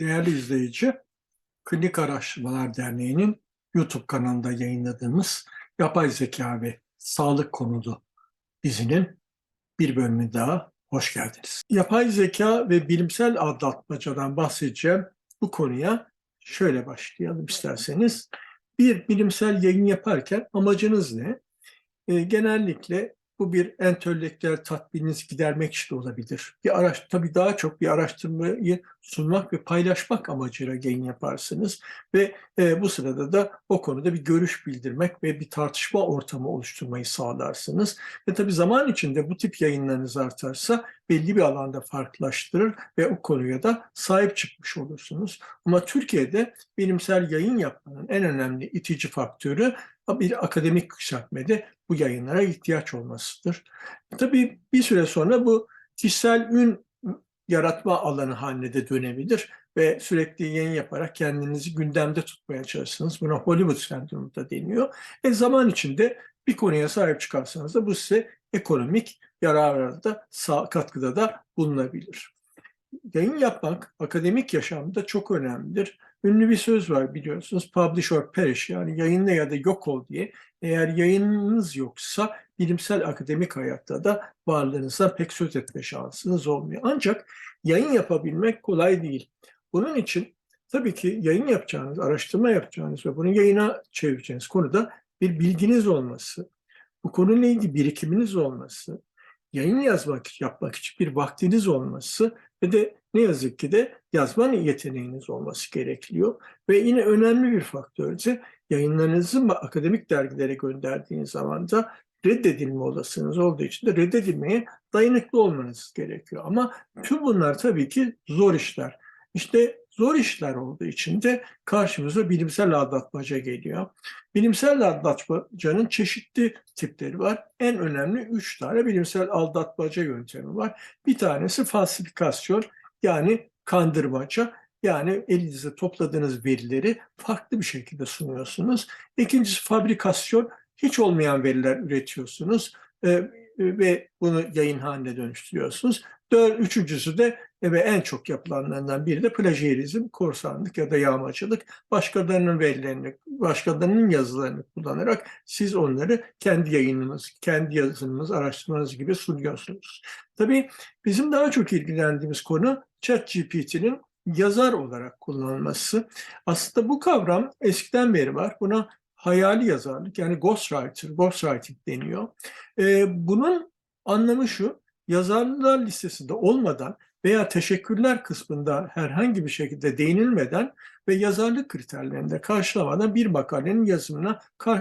Değerli izleyici, Klinik Araştırmalar Derneği'nin YouTube kanalında yayınladığımız Yapay Zeka ve Sağlık konulu dizinin bir bölümü daha hoş geldiniz. Yapay zeka ve bilimsel aldatmacadan bahsedeceğim bu konuya şöyle başlayalım isterseniz. Bir bilimsel yayın yaparken amacınız ne? E, genellikle bu bir entelektüel tatmininizi gidermek için olabilir. Bir araç, tabii daha çok bir araştırmayı sunmak ve paylaşmak amacıyla yayın yaparsınız. Ve e, bu sırada da o konuda bir görüş bildirmek ve bir tartışma ortamı oluşturmayı sağlarsınız. Ve tabii zaman içinde bu tip yayınlarınız artarsa belli bir alanda farklılaştırır ve o konuya da sahip çıkmış olursunuz. Ama Türkiye'de bilimsel yayın yapmanın en önemli itici faktörü bir akademik yükseltmede bu yayınlara ihtiyaç olmasıdır. Tabii bir süre sonra bu kişisel ün yaratma alanı haline de dönebilir ve sürekli yayın yaparak kendinizi gündemde tutmaya çalışırsınız. Buna Hollywood sendromu da deniyor. E zaman içinde bir konuya sahip çıkarsanız da bu size ekonomik yararda da katkıda da bulunabilir. Yayın yapmak akademik yaşamda çok önemlidir. Ünlü bir söz var biliyorsunuz. Publish or perish yani yayınla ya da yok ol diye. Eğer yayınınız yoksa bilimsel akademik hayatta da varlığınızdan pek söz etme şansınız olmuyor. Ancak yayın yapabilmek kolay değil. Bunun için tabii ki yayın yapacağınız, araştırma yapacağınız ve bunu yayına çevireceğiniz konuda bir bilginiz olması, bu konuyla ilgili birikiminiz olması, yayın yazmak, yapmak için bir vaktiniz olması ve de ne yazık ki de yazma yeteneğiniz olması gerekiyor. Ve yine önemli bir faktör ise yayınlarınızı akademik dergilere gönderdiğiniz zaman da reddedilme olasılığınız olduğu için de reddedilmeye dayanıklı olmanız gerekiyor. Ama tüm bunlar tabii ki zor işler. İşte zor işler olduğu için de karşımıza bilimsel aldatmaca geliyor. Bilimsel aldatmacanın çeşitli tipleri var. En önemli üç tane bilimsel aldatmaca yöntemi var. Bir tanesi falsifikasyon yani kandırmaca. Yani elinizde topladığınız verileri farklı bir şekilde sunuyorsunuz. İkincisi fabrikasyon. Hiç olmayan veriler üretiyorsunuz ve bunu yayın haline dönüştürüyorsunuz. Dör, üçüncüsü de ve en çok yapılanlardan biri de plajiyerizm, korsanlık ya da yağmacılık. Başkalarının verilerini, başkalarının yazılarını kullanarak siz onları kendi yayınınız, kendi yazınız, araştırmanız gibi sunuyorsunuz. Tabii bizim daha çok ilgilendiğimiz konu ChatGPT'nin yazar olarak kullanılması. Aslında bu kavram eskiden beri var. Buna hayali yazarlık yani ghostwriter, ghostwriting deniyor. Ee, bunun anlamı şu, yazarlar listesinde olmadan veya teşekkürler kısmında herhangi bir şekilde değinilmeden ve yazarlık kriterlerinde karşılamadan bir makalenin yazımına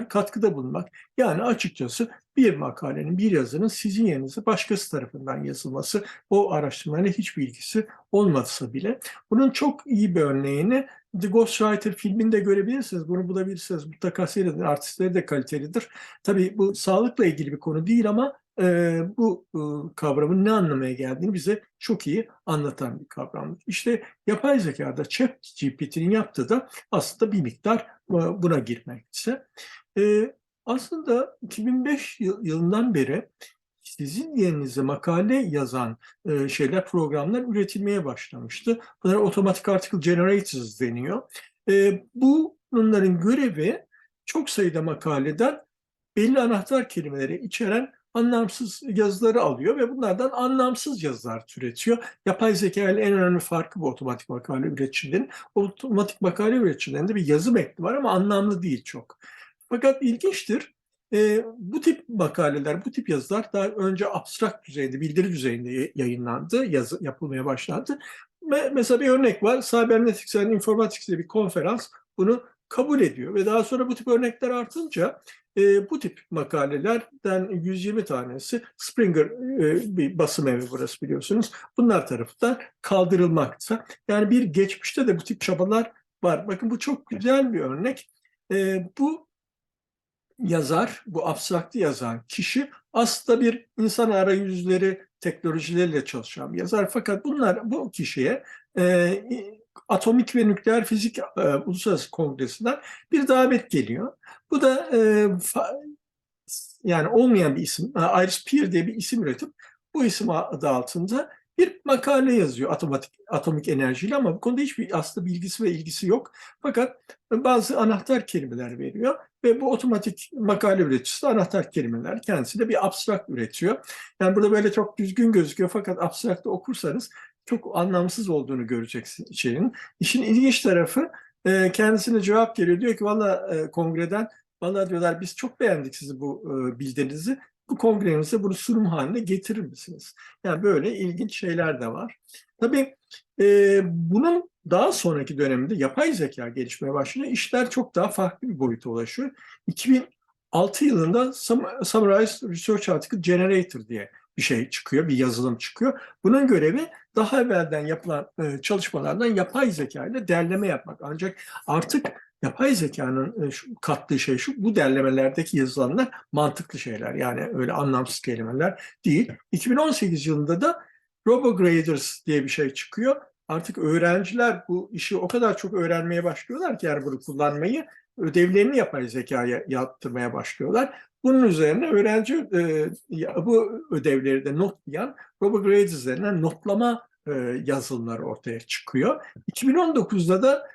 katkıda bulunmak. Yani açıkçası bir makalenin, bir yazının sizin yerinize başkası tarafından yazılması, o araştırmayla hiçbir ilgisi olmasa bile. Bunun çok iyi bir örneğini The Ghostwriter filminde görebilirsiniz. Bunu bulabilirsiniz. Mutlaka seyredin. Artistleri de kalitelidir. Tabii bu sağlıkla ilgili bir konu değil ama e, bu e, kavramın ne anlamaya geldiğini bize çok iyi anlatan bir kavramdır. İşte yapay zekada ChatGPT'nin yaptığı da aslında bir miktar buna girmekse. E, aslında 2005 yılından beri sizin yerinize makale yazan e, şeyler, programlar üretilmeye başlamıştı. Bunlara otomatik article generators deniyor. E, bunların görevi çok sayıda makaleden belli anahtar kelimeleri içeren anlamsız yazıları alıyor ve bunlardan anlamsız yazılar türetiyor. Yapay zeka ile en önemli farkı bu otomatik makale üreticilerin. Otomatik makale üreticilerinde bir yazı metni var ama anlamlı değil çok. Fakat ilginçtir. E, bu tip makaleler, bu tip yazılar daha önce abstrakt düzeyde, bildiri düzeyinde yayınlandı, yazı yapılmaya başlandı. Ve mesela bir örnek var. Cybernetics and Informatics diye bir konferans bunu kabul ediyor ve daha sonra bu tip örnekler artınca e, bu tip makalelerden 120 tanesi Springer e, bir basım evi burası biliyorsunuz. Bunlar tarafından kaldırılmakta. Yani bir geçmişte de bu tip çabalar var. Bakın bu çok güzel bir örnek. E, bu yazar, bu abstraktı yazan kişi aslında bir insan arayüzleri teknolojileriyle çalışan bir yazar. Fakat bunlar bu kişiye e, Atomik ve Nükleer Fizik e, Uluslararası Kongresi'nden bir davet geliyor. Bu da e, fa, yani olmayan bir isim, Iris Peer diye bir isim üretip bu isim adı altında bir makale yazıyor otomatik atomik enerjiyle ama bu konuda hiçbir aslında bilgisi ve ilgisi yok. Fakat bazı anahtar kelimeler veriyor ve bu otomatik makale üreticisi anahtar kelimeler kendisi de bir abstrakt üretiyor. Yani burada böyle çok düzgün gözüküyor fakat abstrakta okursanız çok anlamsız olduğunu göreceksin içeriğinin. İşin ilginç tarafı e, kendisine cevap geliyor. Diyor ki valla e, kongreden valla diyorlar biz çok beğendik sizi bu e, bildirinizi. Bu kongremize bunu sunum haline getirir misiniz? Yani böyle ilginç şeyler de var. Tabii e, bunun daha sonraki döneminde yapay zeka gelişmeye başlıyor. İşler çok daha farklı bir boyuta ulaşıyor. 2006 yılında Summarize Research Article Generator diye bir şey çıkıyor, bir yazılım çıkıyor. Bunun görevi daha evvelden yapılan e, çalışmalardan yapay zeka ile derleme yapmak. Ancak artık yapay zekanın e, kattığı şey şu, bu derlemelerdeki yazılanlar mantıklı şeyler. Yani öyle anlamsız kelimeler değil. 2018 yılında da RoboGraders diye bir şey çıkıyor. Artık öğrenciler bu işi o kadar çok öğrenmeye başlıyorlar ki yani bunu kullanmayı ödevlerini yapay zekaya yaptırmaya başlıyorlar. Bunun üzerine öğrenci e, bu ödevleri de notlayan RoboGrades üzerinden notlama e, yazılımları ortaya çıkıyor. 2019'da da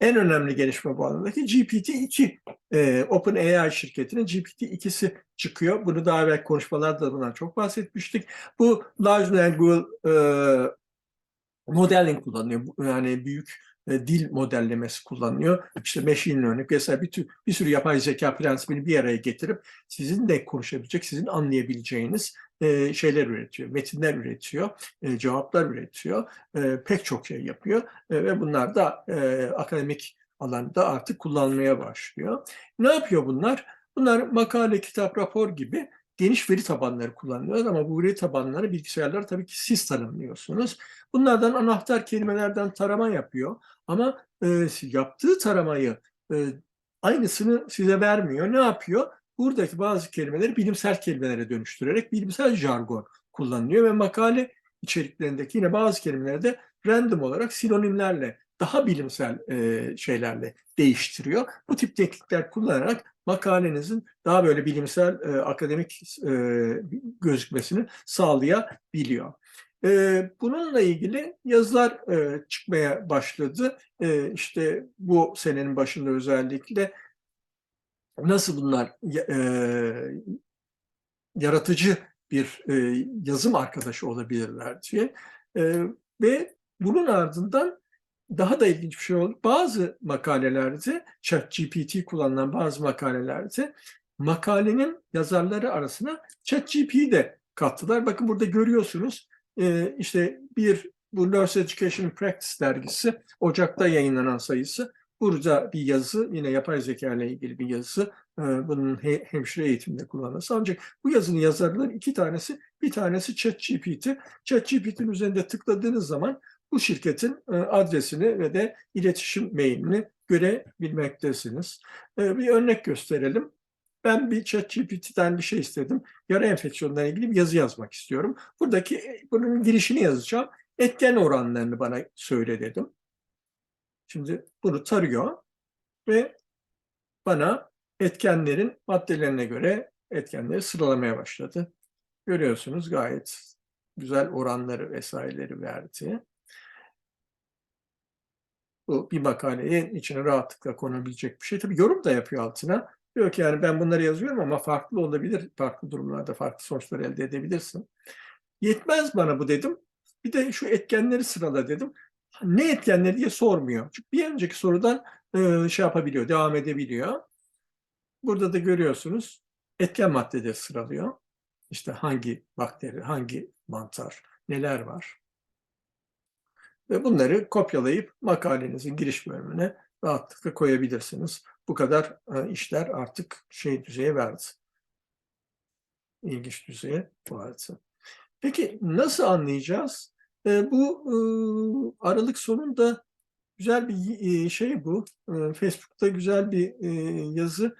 en önemli gelişme bu alandaki GPT-2. E, OpenAI şirketinin GPT-2'si çıkıyor. Bunu daha evvel konuşmalarda bundan çok bahsetmiştik. Bu Large Language e, modeling kullanıyor. Yani büyük e, dil modellemesi kullanıyor. İşte machine learning mesela bir, tür, bir sürü yapay zeka prensibini bir araya getirip sizin de konuşabilecek, sizin anlayabileceğiniz e, şeyler üretiyor, metinler üretiyor, e, cevaplar üretiyor, pek çok şey yapıyor ve bunlar da akademik alanda artık kullanmaya başlıyor. Ne yapıyor bunlar? Bunlar makale, kitap, rapor gibi geniş veri tabanları kullanılıyor ama bu veri tabanları bilgisayarları tabii ki siz tanımlıyorsunuz. Bunlardan anahtar kelimelerden tarama yapıyor ama e, yaptığı taramayı e, aynısını size vermiyor. Ne yapıyor? Buradaki bazı kelimeleri bilimsel kelimelere dönüştürerek bilimsel jargon kullanılıyor ve makale içeriklerindeki yine bazı kelimeleri de random olarak sinonimlerle daha bilimsel e, şeylerle değiştiriyor. Bu tip teknikler kullanarak makalenizin daha böyle bilimsel, e, akademik e, gözükmesini sağlayabiliyor. E, bununla ilgili yazılar e, çıkmaya başladı. E, işte bu senenin başında özellikle nasıl bunlar e, yaratıcı bir e, yazım arkadaşı olabilirler diye. E, ve bunun ardından daha da ilginç bir şey oldu. Bazı makalelerde, ChatGPT kullanılan bazı makalelerde makalenin yazarları arasına ChatGPT'yi de kattılar. Bakın burada görüyorsunuz e, işte bir bu Nurse Education Practice dergisi Ocak'ta yayınlanan sayısı. Burada bir yazı, yine yapay zeka ile ilgili bir yazı, e, bunun he, hemşire eğitiminde kullanılması. Ancak bu yazının yazarları iki tanesi, bir tanesi ChatGPT. ChatGPT'nin üzerinde tıkladığınız zaman bu şirketin e, adresini ve de iletişim mailini görebilmektesiniz. E, bir örnek gösterelim. Ben bir ChatGPT'den bir şey istedim. Yara enfeksiyonlarına ilgili bir yazı yazmak istiyorum. Buradaki e, bunun girişini yazacağım. Etken oranlarını bana söyle dedim. Şimdi bunu tarıyor ve bana etkenlerin maddelerine göre etkenleri sıralamaya başladı. Görüyorsunuz gayet güzel oranları vesaireleri verdi. Bu bir makaleye içine rahatlıkla konabilecek bir şey. Tabii yorum da yapıyor altına. Diyor ki yani ben bunları yazıyorum ama farklı olabilir. Farklı durumlarda farklı sonuçlar elde edebilirsin. Yetmez bana bu dedim. Bir de şu etkenleri sırala dedim. Ne etkenleri diye sormuyor. Çünkü bir önceki sorudan e, şey yapabiliyor, devam edebiliyor. Burada da görüyorsunuz etken maddeleri sıralıyor. İşte hangi bakteri, hangi mantar, neler var. Ve bunları kopyalayıp makalenizin giriş bölümüne rahatlıkla koyabilirsiniz. Bu kadar e, işler artık şey düzeye verdi. İlginç düzeye vardı. Peki nasıl anlayacağız? E, bu e, Aralık sonunda güzel bir şey bu. Facebook'ta güzel bir yazı.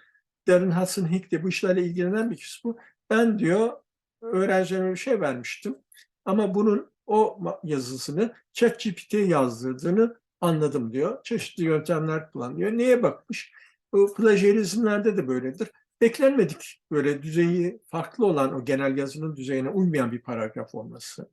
Darren Hudson Hick de bu işlerle ilgilenen bir kişi bu. Ben diyor öğrencilerime bir şey vermiştim. Ama bunun o yazısını ChatGPT'ye yazdırdığını anladım diyor. Çeşitli yöntemler kullanıyor. Neye bakmış? Bu plajerizmlerde de böyledir. Beklenmedik böyle düzeyi farklı olan o genel yazının düzeyine uymayan bir paragraf olması.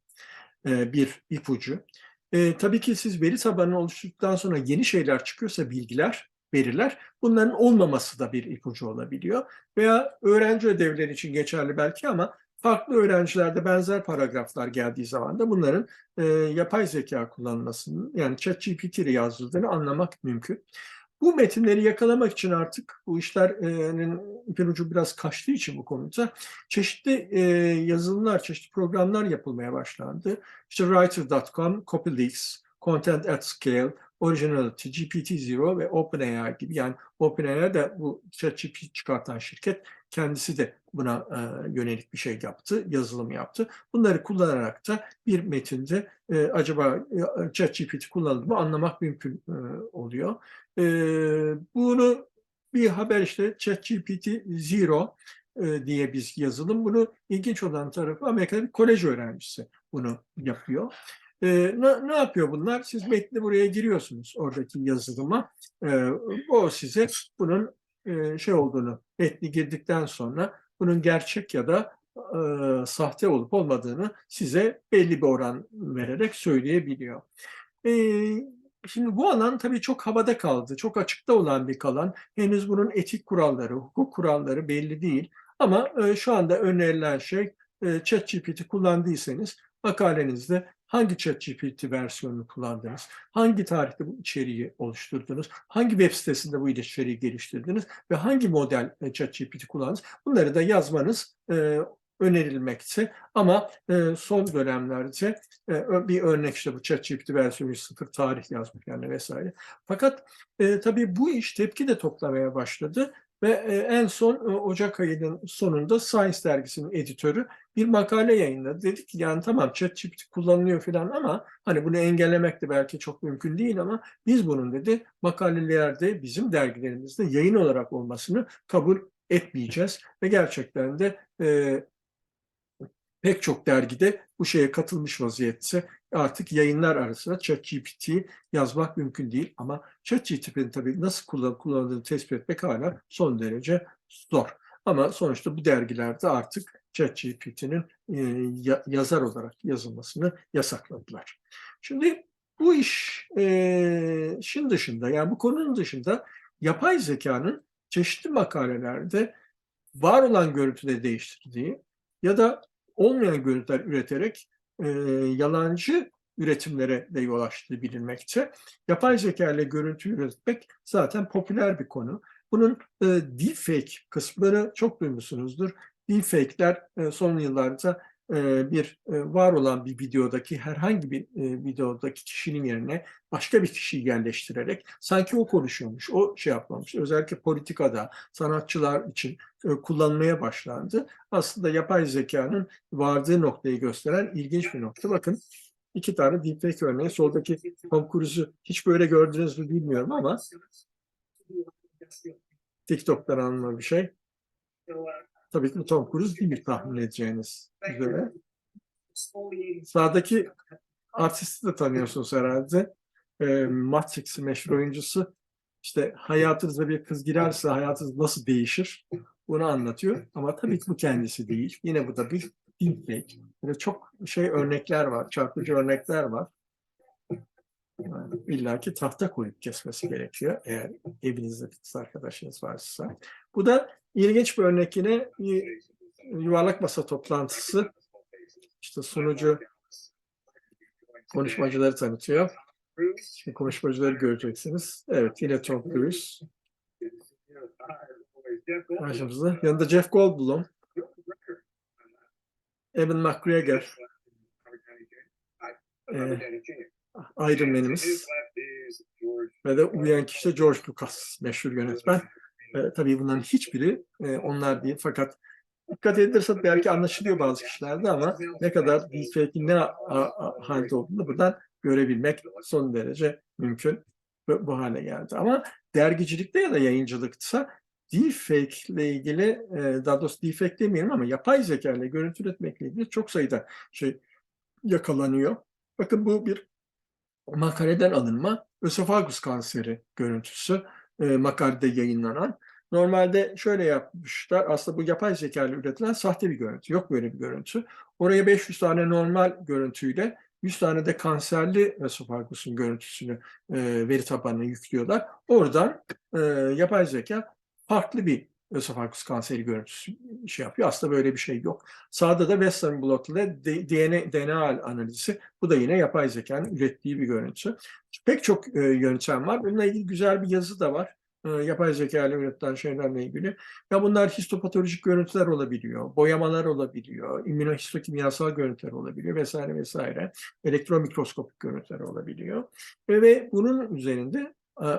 e, bir ipucu. E, tabii ki siz veri tabanını oluşturduktan sonra yeni şeyler çıkıyorsa bilgiler, veriler bunların olmaması da bir ipucu olabiliyor. Veya öğrenci ödevleri için geçerli belki ama farklı öğrencilerde benzer paragraflar geldiği zaman da bunların e, yapay zeka kullanılmasının yani ChatGPT ile yazıldığını anlamak mümkün. Bu metinleri yakalamak için artık bu işlerin ipin ucu biraz kaçtığı için bu konuda çeşitli e, yazılımlar, çeşitli programlar yapılmaya başlandı. İşte Writer.com, CopyLeaks, Content at Scale, Originality, GPT-0 ve OpenAI gibi yani OpenAI de bu ChatGPT çıkartan şirket kendisi de buna e, yönelik bir şey yaptı, yazılım yaptı. Bunları kullanarak da bir metinde e, acaba e, ChatGPT kullanıldı mı anlamak mümkün e, oluyor. E, bunu bir haber işte ChatGPT Zero e, diye biz yazılım. Bunu ilginç olan tarafı Amerika'da bir kolej öğrencisi bunu yapıyor. E, ne, ne yapıyor bunlar? Siz metni buraya giriyorsunuz oradaki yazılıma. E, o size bunun e, şey olduğunu, metni girdikten sonra bunun gerçek ya da e, sahte olup olmadığını size belli bir oran vererek söyleyebiliyor. E, şimdi bu alan tabii çok havada kaldı, çok açıkta olan bir alan. Henüz bunun etik kuralları, hukuk kuralları belli değil. Ama e, şu anda önerilen şey e, ChatGPT kullandıysanız makalenizde hangi ChatGPT versiyonunu kullandınız, hangi tarihte bu içeriği oluşturdunuz, hangi web sitesinde bu içeriği geliştirdiniz? Ve hangi model e, ChatGPT kullandınız? Bunları da yazmanız e, önerilmekte. Ama e, son dönemlerde e, bir örnek işte bu ChatGPT versiyonu 0 tarih yazmak yani vesaire. Fakat e, tabii bu iş tepki de toplamaya başladı ve e, en son e, Ocak ayının sonunda Science dergisinin editörü bir makale yayınladı. Dedi ki yani tamam ChatGPT kullanılıyor falan ama hani bunu engellemek de belki çok mümkün değil ama biz bunun dedi makalelerde bizim dergilerimizde yayın olarak olmasını kabul etmeyeceğiz. Ve gerçekten de e, pek çok dergide bu şeye katılmış vaziyette artık yayınlar arasında ChatGPT yazmak mümkün değil ama ChatGPT'nin tabii nasıl kullan kullanıldığını tespit etmek hala son derece zor. Ama sonuçta bu dergilerde artık ChatGPT'nin e, yazar olarak yazılmasını yasakladılar. Şimdi bu iş e, şin dışında yani bu konunun dışında yapay zekanın çeşitli makalelerde var olan görüntüleri değiştirdiği ya da olmayan görüntüler üreterek e, yalancı üretimlere de yol açtığı bilinmekte. Yapay zeka ile görüntü üretmek zaten popüler bir konu. Bunun e, deepfake kısımları çok duymuşsunuzdur. Deepfake'ler e, son yıllarda e, bir e, var olan bir videodaki herhangi bir e, videodaki kişinin yerine başka bir kişiyi yerleştirerek sanki o konuşuyormuş, o şey yapmamış. Özellikle politikada, sanatçılar için kullanmaya başlandı. Aslında yapay zekanın vardığı noktayı gösteren ilginç bir nokta. Bakın iki tane deepfake örneği. Soldaki Tom Cruise'u hiç böyle gördünüz mü bilmiyorum ama TikTok'tan alınma bir şey. Tabii ki Tom Cruise değil tahmin edeceğiniz üzere. Sağdaki artisti de tanıyorsunuz herhalde. E, Matrix meşhur oyuncusu. İşte hayatınıza bir kız girerse hayatınız nasıl değişir? Bunu anlatıyor. Ama tabii ki bu kendisi değil. Yine bu da bir deepfake. Böyle çok şey örnekler var, çarpıcı örnekler var. Yani İlla tahta koyup kesmesi gerekiyor eğer evinizde bir arkadaşınız varsa. Bu da ilginç bir örnek yine yuvarlak masa toplantısı. İşte sunucu konuşmacıları tanıtıyor. Şimdi konuşmacıları göreceksiniz. Evet yine Tom Cruise. Karşımızda. Yanında Jeff Goldblum. Evan McGregor. Ee, Iron Man'imiz ve de uyuyan kişi de George Lucas, meşhur yönetmen. E, tabii bunların hiçbiri e, onlar değil fakat dikkat edilirse belki anlaşılıyor bazı kişilerde ama ne kadar deepfake'in ne halde olduğunu buradan görebilmek son derece mümkün bu, bu hale geldi. Ama dergicilikte ya da yayıncılıkta deepfake ile ilgili, daha doğrusu deepfake demeyelim ama yapay zeka ile görüntü üretmekle ilgili çok sayıda şey yakalanıyor. Bakın bu bir makaleden alınma ösofagus kanseri görüntüsü makalede yayınlanan. Normalde şöyle yapmışlar, aslında bu yapay zeka ile üretilen sahte bir görüntü, yok böyle bir görüntü. Oraya 500 tane normal görüntüyle 100 tane de kanserli ösofagusun görüntüsünü e, veri tabanına yüklüyorlar. Oradan e, yapay zeka farklı bir ösofagus kanseri görüntüsü şey yapıyor. Aslında böyle bir şey yok. Sağda da Western blot ile DNA, DNA analizi. Bu da yine yapay zekanın ürettiği bir görüntü. Pek çok e, yöntem var. Bununla ilgili güzel bir yazı da var. E, yapay zeka ile üretilen şeylerle ilgili. Ya bunlar histopatolojik görüntüler olabiliyor, boyamalar olabiliyor, immünohistokimyasal görüntüler olabiliyor vesaire vesaire. Elektron mikroskopik görüntüler olabiliyor. Ve, ve bunun üzerinde e,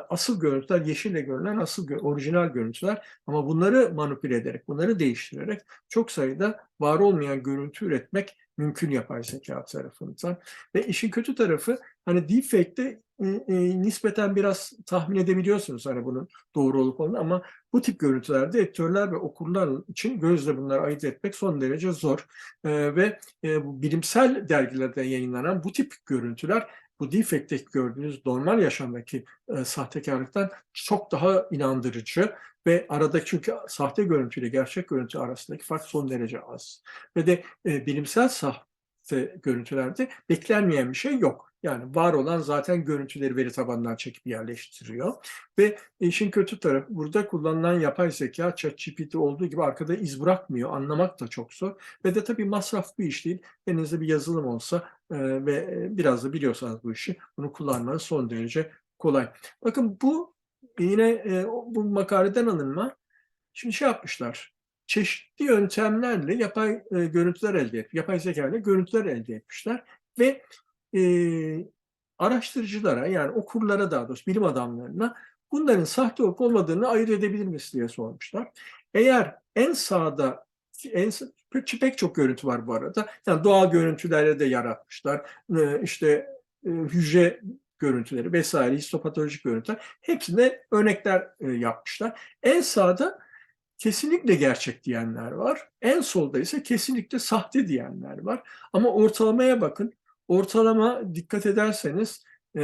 asıl görüntüler, yeşille görülen asıl orijinal görüntüler ama bunları manipüle ederek, bunları değiştirerek çok sayıda var olmayan görüntü üretmek mümkün yapay zeka tarafından. Ve işin kötü tarafı hani deepfake'de e, e, nispeten biraz tahmin edebiliyorsunuz hani bunun doğru olup olmadığını ama bu tip görüntülerde editörler ve okurlar için gözle bunları ayırt etmek son derece zor. E, ve e, bu bilimsel dergilerde yayınlanan bu tip görüntüler bu deepfake'teki gördüğünüz normal yaşamdaki e, sahtekarlıktan çok daha inandırıcı ve arada çünkü sahte görüntüyle gerçek görüntü arasındaki fark son derece az. Ve de e, bilimsel sahte görüntülerde beklenmeyen bir şey yok. Yani var olan zaten görüntüleri veri tabanından çekip yerleştiriyor. Ve işin kötü tarafı burada kullanılan yapay zeka ChatGPT olduğu gibi arkada iz bırakmıyor. Anlamak da çok zor. Ve de tabii masraf bir iş değil. Elinizde bir yazılım olsa e, ve e, biraz da biliyorsanız bu işi bunu kullanmanız son derece kolay. Bakın bu yine e, bu makaleden alınma. Şimdi şey yapmışlar. Çeşitli yöntemlerle yapay e, görüntüler elde et, yapay zeka ile görüntüler elde etmişler ve e, araştırıcılara yani okurlara daha doğrusu bilim adamlarına bunların sahte olup olmadığını ayırt edebilir misin diye sormuşlar. Eğer en sağda en, pek çok görüntü var bu arada. Yani doğal görüntülerle de yaratmışlar. İşte hücre görüntüleri vesaire, histopatolojik görüntüler hepsinde örnekler yapmışlar. En sağda kesinlikle gerçek diyenler var. En solda ise kesinlikle sahte diyenler var. Ama ortalamaya bakın. Ortalama dikkat ederseniz e,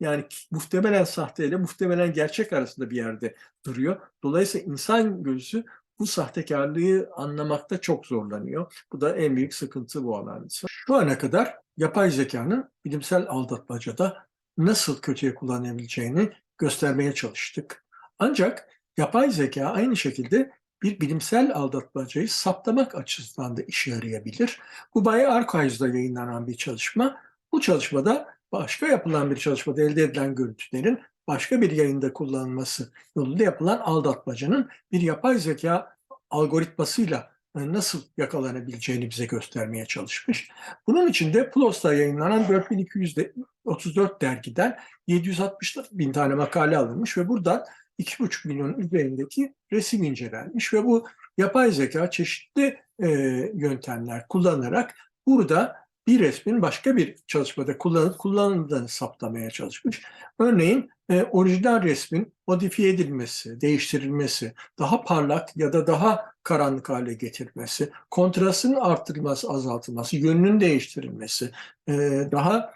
yani muhtemelen sahte ile muhtemelen gerçek arasında bir yerde duruyor. Dolayısıyla insan gözü bu sahtekarlığı anlamakta çok zorlanıyor. Bu da en büyük sıkıntı bu alanda. Şu ana kadar yapay zekanın bilimsel aldatmacada nasıl kötüye kullanabileceğini göstermeye çalıştık. Ancak yapay zeka aynı şekilde bir bilimsel aldatmacayı saptamak açısından da işe yarayabilir. Bu Bay Archives'da yayınlanan bir çalışma. Bu çalışmada başka yapılan bir çalışmada elde edilen görüntülerin başka bir yayında kullanılması yolunda yapılan aldatmacanın bir yapay zeka algoritmasıyla e, nasıl yakalanabileceğini bize göstermeye çalışmış. Bunun için de PLOS'ta yayınlanan 4234 dergiden 760 bin tane makale alınmış ve buradan 2,5 milyon üzerindeki resim incelenmiş ve bu yapay zeka çeşitli e, yöntemler kullanarak burada bir resmin başka bir çalışmada kullanıp kullanıldığını saptamaya çalışmış. Örneğin e, orijinal resmin modifiye edilmesi, değiştirilmesi, daha parlak ya da daha karanlık hale getirilmesi, kontrastın arttırılması, azaltılması, yönünün değiştirilmesi, e, daha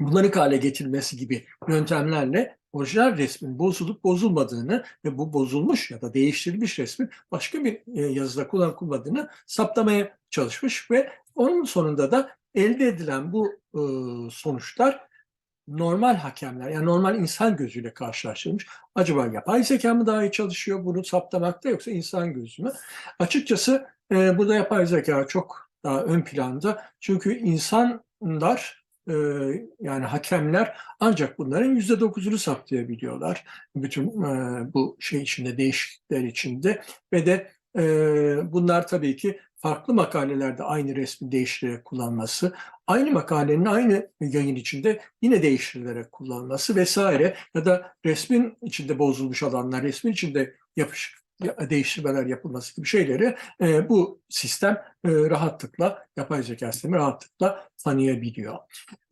bulanık hale getirilmesi gibi yöntemlerle orijinal resmin bozulup bozulmadığını ve bu bozulmuş ya da değiştirilmiş resmin başka bir e, yazıda kullanılmadığını saptamaya çalışmış ve onun sonunda da elde edilen bu e, sonuçlar normal hakemler yani normal insan gözüyle karşılaştırılmış. Acaba yapay zeka mı daha iyi çalışıyor bunu saptamakta yoksa insan gözü mü? Açıkçası e, burada yapay zeka çok daha ön planda. Çünkü insanlar yani hakemler ancak bunların yüzde dokuzunu saptayabiliyorlar. Bütün e, bu şey içinde değişiklikler içinde ve de e, bunlar tabii ki farklı makalelerde aynı resmi değiştirerek kullanması, aynı makalenin aynı yayın içinde yine değiştirilerek kullanılması vesaire ya da resmin içinde bozulmuş alanlar, resmin içinde yapış değiştirmeler yapılması gibi şeyleri e, bu sistem e, rahatlıkla, yapay zeka sistemi rahatlıkla tanıyabiliyor.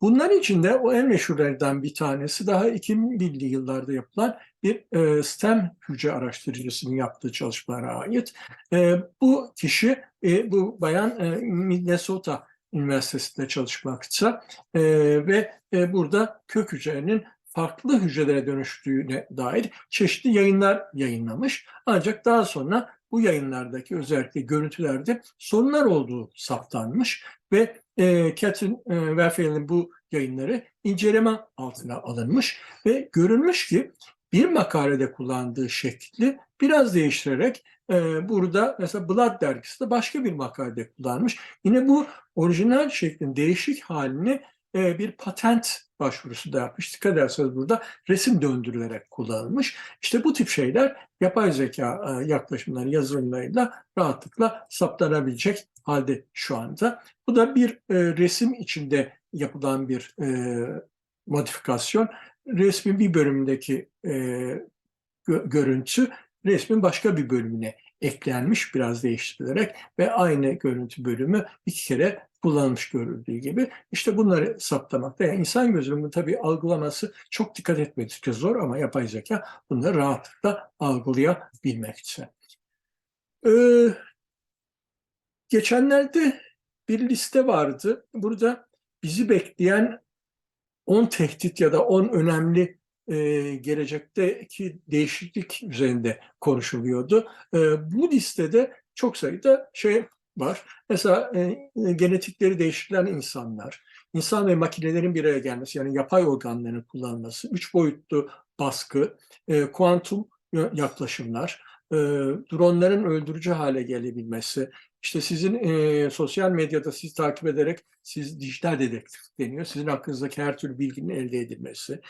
Bunların içinde o en meşhurlardan bir tanesi daha 2000'li yıllarda yapılan bir e, STEM hücre araştırıcısının yaptığı çalışmalara ait. E, bu kişi, e, bu bayan e, Minnesota Üniversitesi'nde çalışmakta e, ve e, burada kök hücrenin farklı hücrelere dönüştüğüne dair çeşitli yayınlar yayınlamış. Ancak daha sonra bu yayınlardaki özellikle görüntülerde sorunlar olduğu saptanmış ve e, Catherine e, Werfel'in bu yayınları inceleme altına alınmış ve görülmüş ki bir makalede kullandığı şekli biraz değiştirerek e, burada mesela Blood dergisi de başka bir makalede kullanmış. Yine bu orijinal şeklin değişik halini e, bir patent başvurusu da yapmış. Dikkat ederseniz burada resim döndürülerek kullanılmış. İşte bu tip şeyler yapay zeka e, yaklaşımları yazılımlarıyla rahatlıkla saptanabilecek halde şu anda. Bu da bir e, resim içinde yapılan bir modifikasyon. Resmin bir bölümündeki gö- görüntü resmin başka bir bölümüne eklenmiş biraz değiştirilerek ve aynı görüntü bölümü iki kere kullanılmış görüldüğü gibi. İşte bunları saptamakta. Yani insan gözünün tabii algılaması çok dikkat etmedikçe zor ama yapay zeka bunları rahatlıkla algılayabilmekte. Ee, geçenlerde bir liste vardı. Burada bizi bekleyen 10 tehdit ya da 10 önemli e, gelecekteki değişiklik üzerinde konuşuluyordu. E, bu listede çok sayıda şey var. Mesela e, genetikleri değiştirilen insanlar, insan ve makinelerin bir araya gelmesi yani yapay organların kullanılması, üç boyutlu baskı, e, kuantum yaklaşımlar, e, dronların öldürücü hale gelebilmesi, işte sizin e, sosyal medyada sizi takip ederek siz dijital dedektif deniyor. Sizin hakkınızdaki her türlü bilginin elde edilmesi.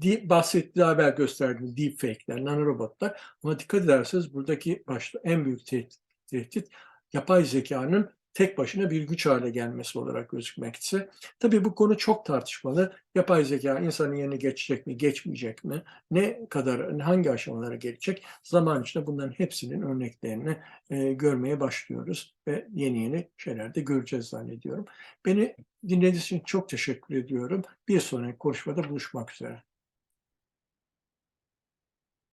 Di, bahsettiği haber gösterdiğim deepfake'ler, nanorobotlar. Ama dikkat ederseniz buradaki başta en büyük tehdit, tehdit yapay zekanın tek başına bir güç hale gelmesi olarak gözükmekte. Tabii bu konu çok tartışmalı. Yapay zeka insanın yerine geçecek mi, geçmeyecek mi? Ne kadar, hangi aşamalara gelecek? Zaman içinde bunların hepsinin örneklerini e, görmeye başlıyoruz ve yeni yeni şeyler de göreceğiz zannediyorum. Beni dinlediğiniz için çok teşekkür ediyorum. Bir sonraki konuşmada buluşmak üzere.